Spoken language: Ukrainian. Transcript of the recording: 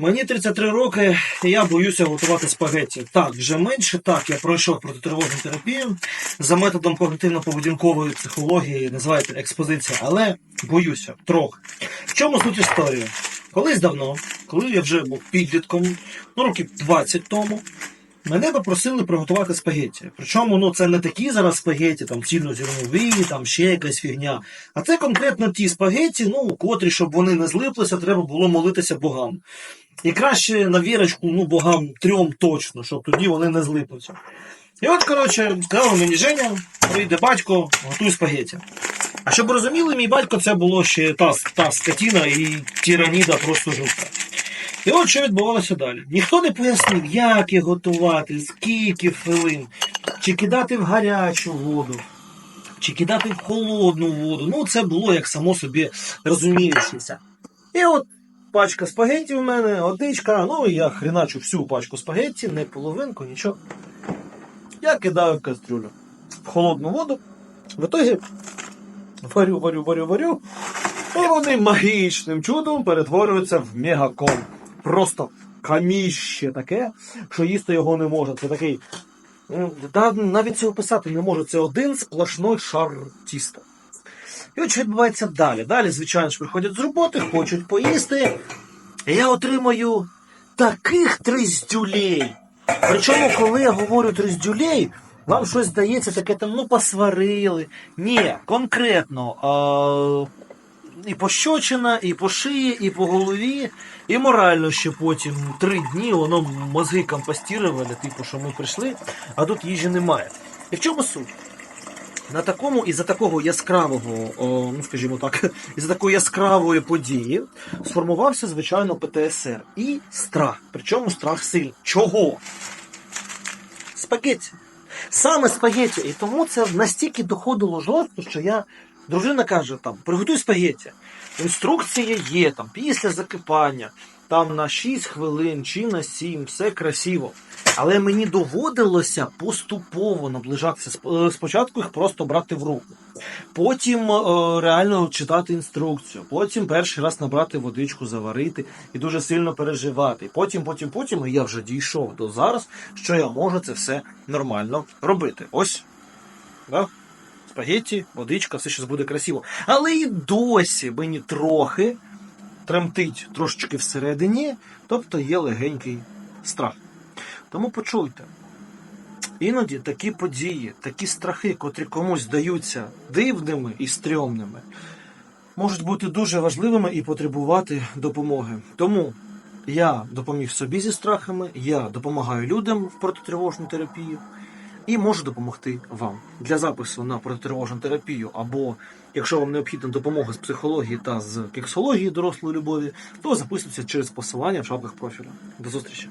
Мені 33 роки, і я боюся готувати спагетті. Так, вже менше, так, я пройшов протитривожну терапію за методом когнитивно-поведінкової психології, називається експозиція, але боюся трохи. В чому суть історії? Колись давно, коли я вже був підлітком, ну років 20 тому, мене попросили приготувати спагетті. Причому ну, це не такі зараз спагетті, там цільнозернові, там ще якась фігня. А це конкретно ті спагетті, ну, котрі, щоб вони не злиплися, треба було молитися богам. І краще на вірочку, ну, богам трьом точно, щоб тоді вони не злиплися. І от, коротше, сказав мені Женя, прийде батько, готуй спагетті. А щоб розуміли, мій батько це було ще та, та скотіна і тираніда просто жовта. І от що відбувалося далі. Ніхто не пояснив, як їх готувати, скільки хвилин, чи кидати в гарячу воду, чи кидати в холодну воду. Ну, це було як само собі розуміючися. І от пачка спагетті у мене, одичка, ну і я хреначу всю пачку спагетті, не половинку, нічого. Я кидаю в кастрюлю в холодну воду. В итоге варю, варю, варю, варю. І вони магічним чудом перетворюються в мегаком. Просто каміще таке, що їсти його не можна. Це такий. Та навіть це описати не можу. Це один сплошной шар тіста. І от що відбувається далі. Далі, звичайно ж, приходять з роботи, хочуть поїсти. І я отримаю таких тріздюлей. Причому, коли я говорю тріздюлей, вам щось здається таке там, ну, посварили. Ні, конкретно. А... І пощочина, і по шиї, і по голові, і морально ще потім три дні воно мозги компостірували, типу, що ми прийшли, а тут їжі немає. І в чому суть? На такому із-за такого яскравого, о, ну скажімо так, із-за такої яскравої події сформувався, звичайно, ПТСР і страх. Причому страх сильний. Чого? Спагетті. Саме спагетті. І тому це настільки доходило жорстко, що я. Дружина каже, там, приготуй спагетті. Інструкція є там, після закипання, там на 6 хвилин чи на 7, все красиво. Але мені доводилося поступово наближатися. Е, Спочатку їх просто брати в руку. Потім е, реально читати інструкцію. Потім перший раз набрати водичку, заварити і дуже сильно переживати. Потім, потім, потім і я вже дійшов до зараз, що я можу це все нормально робити. Ось. Да? Спагетті, водичка, все щось буде красиво. Але і досі мені трохи тремтить трошечки всередині, тобто є легенький страх. Тому почуйте. Іноді такі події, такі страхи, котрі комусь здаються дивними і стрьомними, можуть бути дуже важливими і потребувати допомоги. Тому я допоміг собі зі страхами, я допомагаю людям в протитривожну терапію і можу допомогти вам для запису на протитривожну терапію. Або якщо вам необхідна допомога з психології та з кексології дорослої любові, то записуйтеся через посилання в шапках профіля. До зустрічі!